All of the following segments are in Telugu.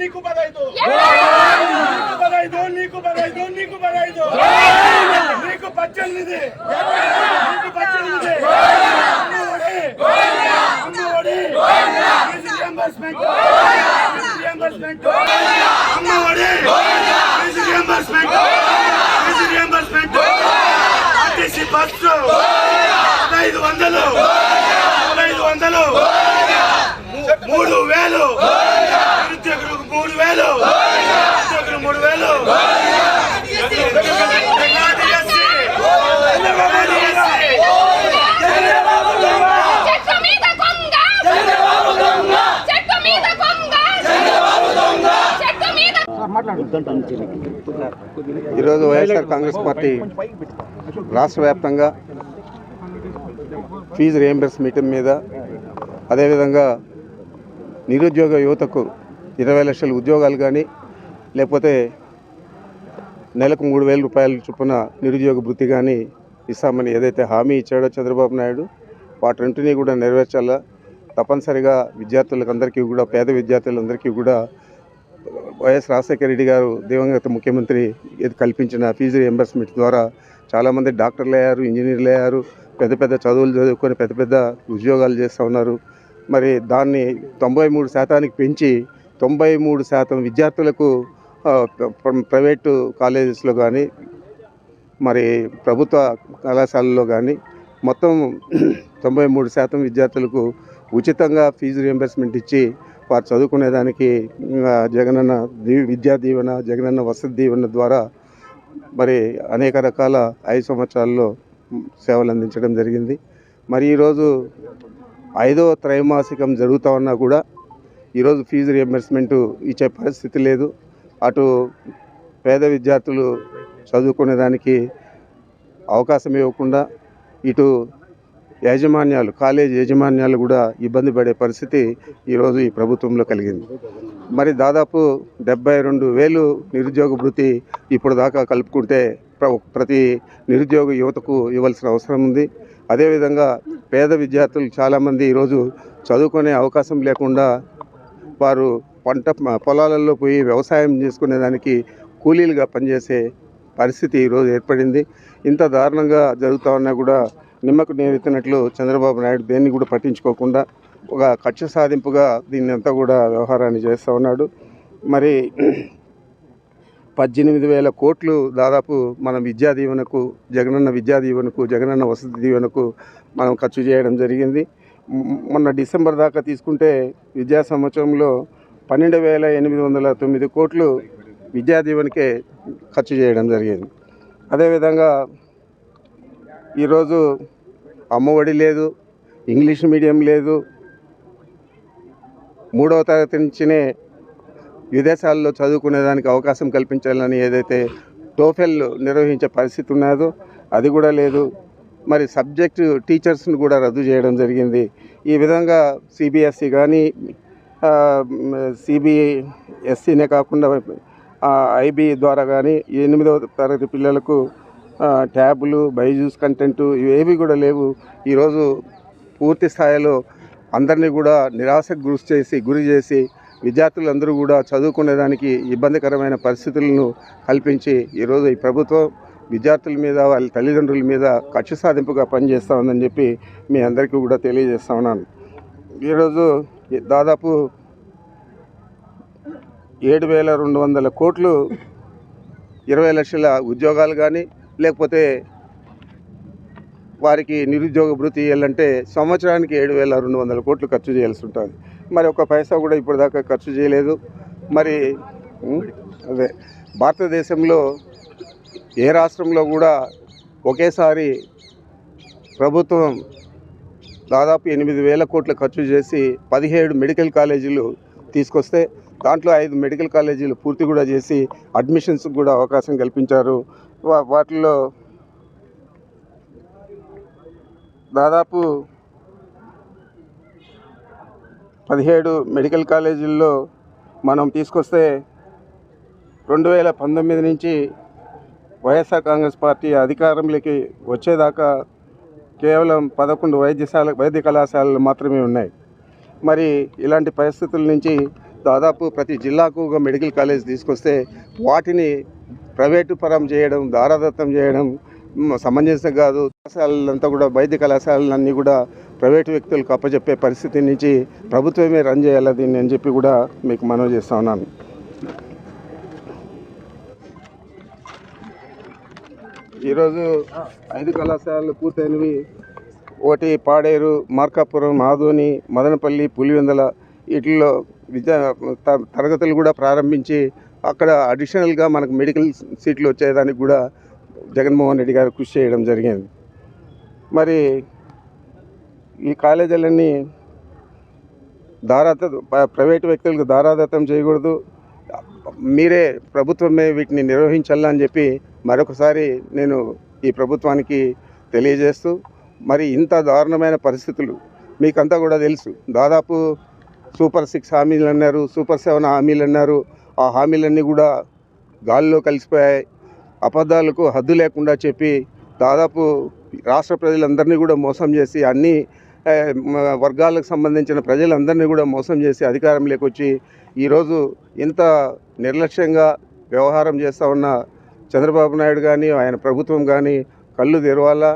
నీకు నీకు పదైదు నీకు నీకు పదైదు నీకు పద్దెనిమిది. నీకు పద్దెనిమిది. Ammavodi. Ammavodi fee reimbursement fee reimbursement Ammavodi. Reimbursement RTC bus పదహైదు వందలు. పదహైదు వందలు. మూడు వేలు. వేలు. మూడు వేలు. ఈరోజు వైఎస్ఆర్ కాంగ్రెస్ పార్టీ రాష్ట్ర వ్యాప్తంగా ఫీజు రియంబర్స్మెంట్ మీద అదేవిధంగా నిరుద్యోగ యువతకు ఇరవై లక్షల ఉద్యోగాలు కానీ లేకపోతే నెలకు మూడు వేల రూపాయల చొప్పున నిరుద్యోగ వృత్తి కానీ ఇస్తామని ఏదైతే హామీ ఇచ్చాడో చంద్రబాబు నాయుడు వాటింటినీ కూడా నెరవేర్చాలా? తప్పనిసరిగా విద్యార్థులకు అందరికీ కూడా పేద విద్యార్థులందరికీ కూడా వైఎస్ రాజశేఖర రెడ్డి గారు దివంగత ముఖ్యమంత్రి ఇది కల్పించిన ఫీజు రియంబర్స్మెంట్ ద్వారా చాలామంది డాక్టర్లు అయ్యారు ఇంజనీర్లు అయ్యారు పెద్ద పెద్ద చదువులు చదువుకొని పెద్ద పెద్ద ఉద్యోగాలు చేస్తూ ఉన్నారు. మరి దాన్ని తొంభై మూడు శాతానికి పెంచి తొంభై మూడు శాతం విద్యార్థులకు ప్రైవేటు కాలేజెస్లో కానీ మరి ప్రభుత్వ కళాశాలలో కానీ మొత్తం తొంభై మూడు శాతం విద్యార్థులకు ఉచితంగా ఫీజు రియంబర్స్మెంట్ ఇచ్చి వారు చదువుకునేదానికి జగనన్న దీ విద్యా దీవెన జగనన్న వసతి దీవెన ద్వారా మరి అనేక రకాల ఐదు సంవత్సరాల్లో సేవలు అందించడం జరిగింది. మరి ఈరోజు ఐదో త్రైమాసికం జరుగుతూ ఉన్నా కూడా ఈరోజు ఫీజు రియంబర్స్మెంట్ ఇచ్చే పరిస్థితి లేదు. అటు పేద విద్యార్థులు చదువుకునేదానికి అవకాశం ఇవ్వకుండా ఇటు యాజమాన్యాలు కాలేజ్ యాజమాన్యాలు కూడా ఇబ్బంది పడే పరిస్థితి ఈరోజు ఈ ప్రభుత్వంలో కలిగింది. మరి దాదాపు డెబ్బై రెండు వేలు నిరుద్యోగ భృతి ఇప్పుడు దాకా కలుపుకుంటే ప్ర- ప్రతి నిరుద్యోగ యువతకు ఇవ్వాల్సిన అవసరం ఉంది. అదేవిధంగా పేద విద్యార్థులు చాలామంది ఈరోజు చదువుకునే అవకాశం లేకుండా వారు పంట పొలాలలో పోయి వ్యవసాయం చేసుకునేదానికి కూలీలుగా పనిచేసే పరిస్థితి ఈరోజు ఏర్పడింది. ఇంత దారుణంగా జరుగుతూ ఉన్నా కూడా నిమ్మకు నేరెత్తినట్లు చంద్రబాబు నాయుడు దేన్ని కూడా పట్టించుకోకుండా ఒక కక్ష సాధింపుగా దీన్ని అంతా కూడా వ్యవహారాన్ని చేస్తూ ఉన్నాడు. మరి పద్దెనిమిది వేల కోట్లు దాదాపు మనం విద్యా దీవెనకు జగనన్న విద్యా దీవెనకు జగనన్న వసతి దీవెనకు మనం ఖర్చు చేయడం జరిగింది. మొన్న డిసెంబర్ దాకా తీసుకుంటే విద్యా సంవత్సరంలో పన్నెండు వేల ఎనిమిది వందల తొమ్మిది కోట్లు విద్యా దీవెనకే ఖర్చు చేయడం జరిగింది. అదేవిధంగా ఈరోజు అమ్మఒడి లేదు ఇంగ్లీష్ మీడియం లేదు. మూడవ తరగతి నుంచినే విదేశాల్లో చదువుకునేదానికి అవకాశం కల్పించాలని ఏదైతే టోఫెల్ నిర్వహించే పరిస్థితి ఉన్నదో అది కూడా లేదు. మరి సబ్జెక్టు టీచర్స్ని కూడా రద్దు చేయడం జరిగింది. ఈ విధంగా సిబిఎస్ఈ కానీ సిబిఎస్సీనే కాకుండా ఐబీ ద్వారా కానీ ఎనిమిదవ తరగతి పిల్లలకు ట్యాబులు బైజూస్ కంటెంట్ ఇవేవి కూడా లేవు. ఈరోజు పూర్తి స్థాయిలో అందరినీ కూడా నిరాశకు గురి చేసి గురి చేసి విద్యార్థులందరూ కూడా చదువుకునేదానికి ఇబ్బందికరమైన పరిస్థితులను కల్పించి ఈరోజు ఈ ప్రభుత్వం విద్యార్థుల మీద వాళ్ళ తల్లిదండ్రుల మీద కక్ష సాధింపుగా పనిచేస్తూ ఉందని చెప్పి మీ అందరికీ కూడా తెలియజేస్తా ఉన్నాను. ఈరోజు దాదాపు ఏడు వేల రెండు వందల కోట్లు ఇరవై లక్షల ఉద్యోగాలు కానీ లేకపోతే వారికి నిరుద్యోగ భృతి ఇవ్వాలంటే సంవత్సరానికి ఏడు వేల రెండు వందల కోట్లు ఖర్చు చేయాల్సి ఉంటుంది. మరి ఒక పైసా కూడా ఇప్పటిదాకా ఖర్చు చేయలేదు. మరి అదే భారతదేశంలో ఏ రాష్ట్రంలో కూడా ఒకేసారి ప్రభుత్వం దాదాపు ఎనిమిది వేల కోట్లు ఖర్చు చేసి పదిహేడు మెడికల్ కాలేజీలు తీసుకొస్తే దాంట్లో ఐదు మెడికల్ కాలేజీలు పూర్తి కూడా చేసి అడ్మిషన్స్ కూడా అవకాశం కల్పించారు. వాటిలో దాదాపు పదిహేడు మెడికల్ కాలేజీల్లో మనం తీసుకొస్తే రెండు వేల పంతొమ్మిది నుంచి వైఎస్ఆర్ కాంగ్రెస్ పార్టీ అధికారంలోకి వచ్చేదాకా కేవలం పదకొండు వైద్యశాల వైద్య కళాశాలలు మాత్రమే ఉన్నాయి. మరి ఇలాంటి పరిస్థితుల నుంచి దాదాపు ప్రతి జిల్లాకు ఒక మెడికల్ కాలేజ్ తీసుకొస్తే వాటిని ప్రైవేటు పరం చేయడం దారాదత్తం చేయడం సమంజసం కాదు. కళాశాలలంతా కూడా వైద్య కళాశాలలన్నీ కూడా ప్రైవేటు వ్యక్తులకు అప్పచెప్పే పరిస్థితి నుంచి ప్రభుత్వమే రన్ చేయాలి దీన్ని అని చెప్పి కూడా మీకు మనవి చేస్తా ఉన్నాను. ఈరోజు ఐదు కళాశాలలు పూర్తయినవి. ఒకటి పాడేరు మార్కాపురం ఆదోని మదనపల్లి పులివెందల వీటిల్లో విద్యా తరగతులు కూడా ప్రారంభించి అక్కడ అడిషనల్గా మనకు మెడికల్ సీట్లు వచ్చేదానికి కూడా జగన్మోహన్ రెడ్డి గారు కృషి చేయడం జరిగింది. మరి ఈ కాలేజీలన్నీ దారాత ప్రైవేటు వ్యక్తులకు దారాదత్తం చేయకూడదు. మీరే ప్రభుత్వమే వీటిని నిర్వహించాలని చెప్పి మరొకసారి నేను ఈ ప్రభుత్వానికి తెలియజేస్తూ మరి ఇంత దారుణమైన పరిస్థితులు మీకంతా కూడా తెలుసు. దాదాపు సూపర్ సిక్స్ హామీలు అన్నారు సూపర్ సెవెన్ హామీలు అన్నారు. ఆ హామీలన్నీ కూడా గాలిలో కలిసిపోయాయి. అబద్ధాలకు హద్దు లేకుండా చెప్పి దాదాపు రాష్ట్ర ప్రజలందరినీ కూడా మోసం చేసి అన్నీ వర్గాలకు సంబంధించిన ప్రజలందరినీ కూడా మోసం చేసి అధికారంలోకి వచ్చి ఈరోజు ఇంత నిర్లక్ష్యంగా వ్యవహారం చేస్తూ ఉన్న చంద్రబాబు నాయుడు కానీ ఆయన ప్రభుత్వం కానీ కళ్ళు తెరవాలా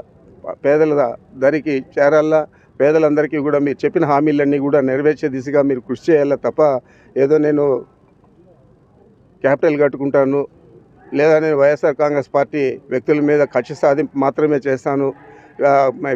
పేదల దరికి చేరాలా పేదలందరికీ కూడా మీరు చెప్పిన హామీలన్నీ కూడా నెరవేర్చే దిశగా మీరు కృషి చేయాలా తప్ప ఏదో నేను క్యాపిటల్ కట్టుకుంటాను లేదా నేను వైఎస్ఆర్ కాంగ్రెస్ పార్టీ వ్యక్తుల మీద కక్ష సాధింపు మాత్రమే చేస్తాను.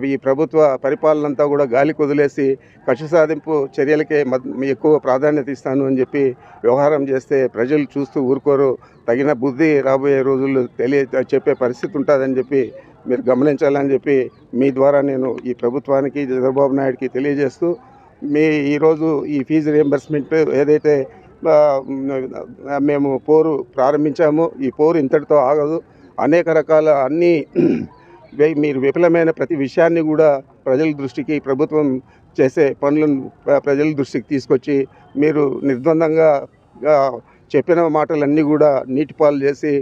ఈ ప్రభుత్వ పరిపాలన అంతా కూడా గాలి కుదిలేసి కక్ష సాధింపు చర్యలకే మద్- ఎక్కువ ప్రాధాన్యత ఇస్తాను అని చెప్పి వ్యవహారం చేస్తే ప్రజలు చూస్తూ ఊరుకోరు. తగిన బుద్ధి రాబోయే రోజుల్లో తెలియ చెప్పే పరిస్థితి ఉంటుందని చెప్పి మీరు గమనించాలని చెప్పి మీ ద్వారా నేను ఈ ప్రభుత్వానికి చంద్రబాబు నాయుడికి తెలియజేస్తూ మీ ఈరోజు ఈ ఫీజు రియంబర్స్మెంట్ ఏదైతే మేము పోరు ప్రారంభించాము ఈ పోరు ఇంతటితో ఆగదు. అనేక రకాల అన్ని మీరు విఫలమైన ప్రతి విషయాన్ని కూడా ప్రజల దృష్టికి ప్రభుత్వం చేసే పనులను ప్ర- ప్రజల దృష్టికి తీసుకొచ్చి మీరు నిర్ద్వందంగా చెప్పిన మాటలన్నీ కూడా నీటిపాలు చేసి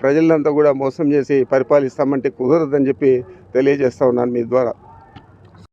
ప్రజలంతా కూడా మోసం చేసి పరిపాలిస్తామంటే కుదరదని చెప్పి తెలియజేస్తా ఉన్నాను మీ ద్వారా.